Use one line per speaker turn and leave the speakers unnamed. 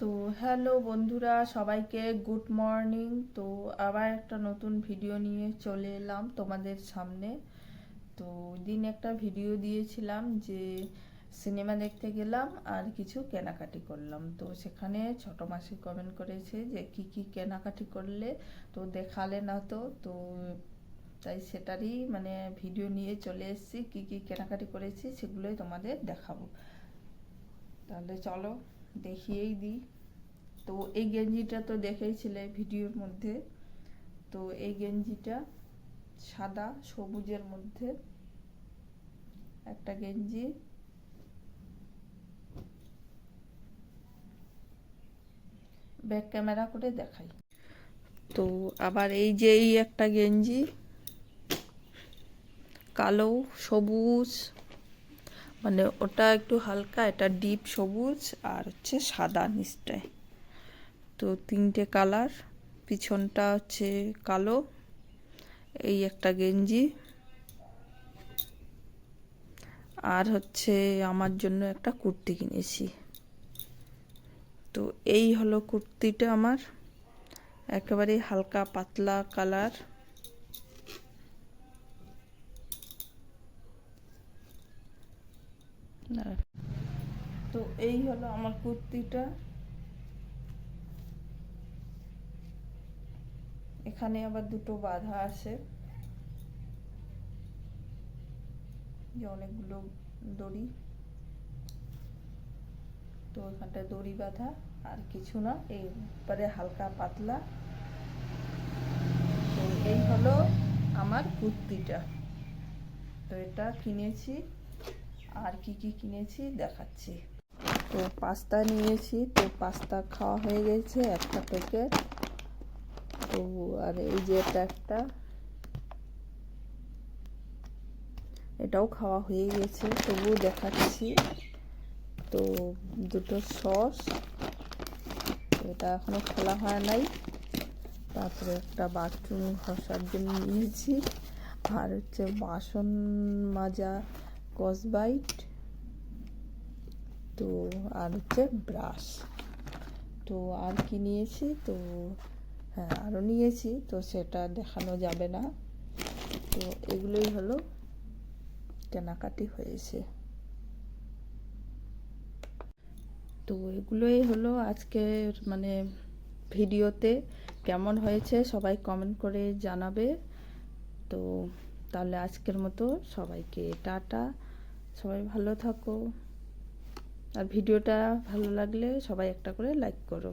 তো হ্যালো বন্ধুরা, সবাইকে গুড মর্নিং তো আবার একটা নতুন ভিডিও নিয়ে চলে এলাম তোমাদের সামনে। তো দিন একটা ভিডিও দিয়েছিলাম যে সিনেমা দেখতে গেলাম আর কিছু কেনাকাটি করলাম। তো সেখানে ছোট মাসি কমেন্ট করেছে যে কি কি কেনাকাটি করলে তো দেখালে না তো। তো তাই সেটারই মানে ভিডিও নিয়ে চলে এসেছি, কি কি কেনাকাটি করেছি সেগুলোই তোমাদের দেখাবো। তাহলে চলো। দেখিয়েই দিই। তো এই গেঞ্জিটা তো দেখেইছিলে ভিডিওর মধ্যে। তো এই গেঞ্জিটা সাদা, সবুজের মধ্যে একটা গেঞ্জি। ব্যাক ক্যামেরা করে দেখাই। তো আবার এই যে এই একটা গেঞ্জি, কালো, সবুজ। মানে ওটা একটু হালকা, এটা ডিপ সবুজ আর হচ্ছে সাদা নিচটায়। তো তিনটে কালার, পিছনটা হচ্ছে কালো, এই একটা গেঞ্জি। আর হচ্ছে আমার জন্য একটা কুর্তি কিনেছি। তো এই হলো কুর্তিটা আমার। একেবারে হালকা পাতলা কালার। তো এই হলো আমার কুর্তিটা। এখানে আবার দুটো বাধা আছে। যে অনেকগুলো দড়ি। তো এখানটা দড়ি বাঁধা, আর কিছু না, এইবারে হালকা পাতলা। তো এই হলো আমার কুর্তিটা। তো এটা কিনেছি। আর কি কি কিনেছি দেখাচ্ছি। তো পাস্তা নিয়েছি, তো পাস্তা খাওয়া হয়ে গেছে একটা প্যাকেট। তো আর এই যে এটা একটা, এটাও খাওয়া হয়ে গেছে, তবুও দেখাচ্ছি। তো দুটো সস, এটা এখনও খোলা হয় নাই। তারপরে একটা বাথরুম ঘষার জন্য নিয়েছি। আর হচ্ছে বাসন মাজা কসবাইট তো আর হচ্ছে ব্রাশ তো আর কি নিয়েছি? তো হ্যাঁ আরও নিয়েছি, তো সেটা দেখানো যাবে না। তো এগুলোই হলো কেনাকাটি হয়েছে। তো এগুলোই হলো আজকের মানে ভিডিওতে। কেমন হয়েছে সবাই কমেন্ট করে জানাবে। তো তাহলে আজকের মতো সবাইকে টাটা, সবাই ভালো থাকো। আর ভিডিওটা ভালো লাগলে সবাই একটা করে লাইক করো।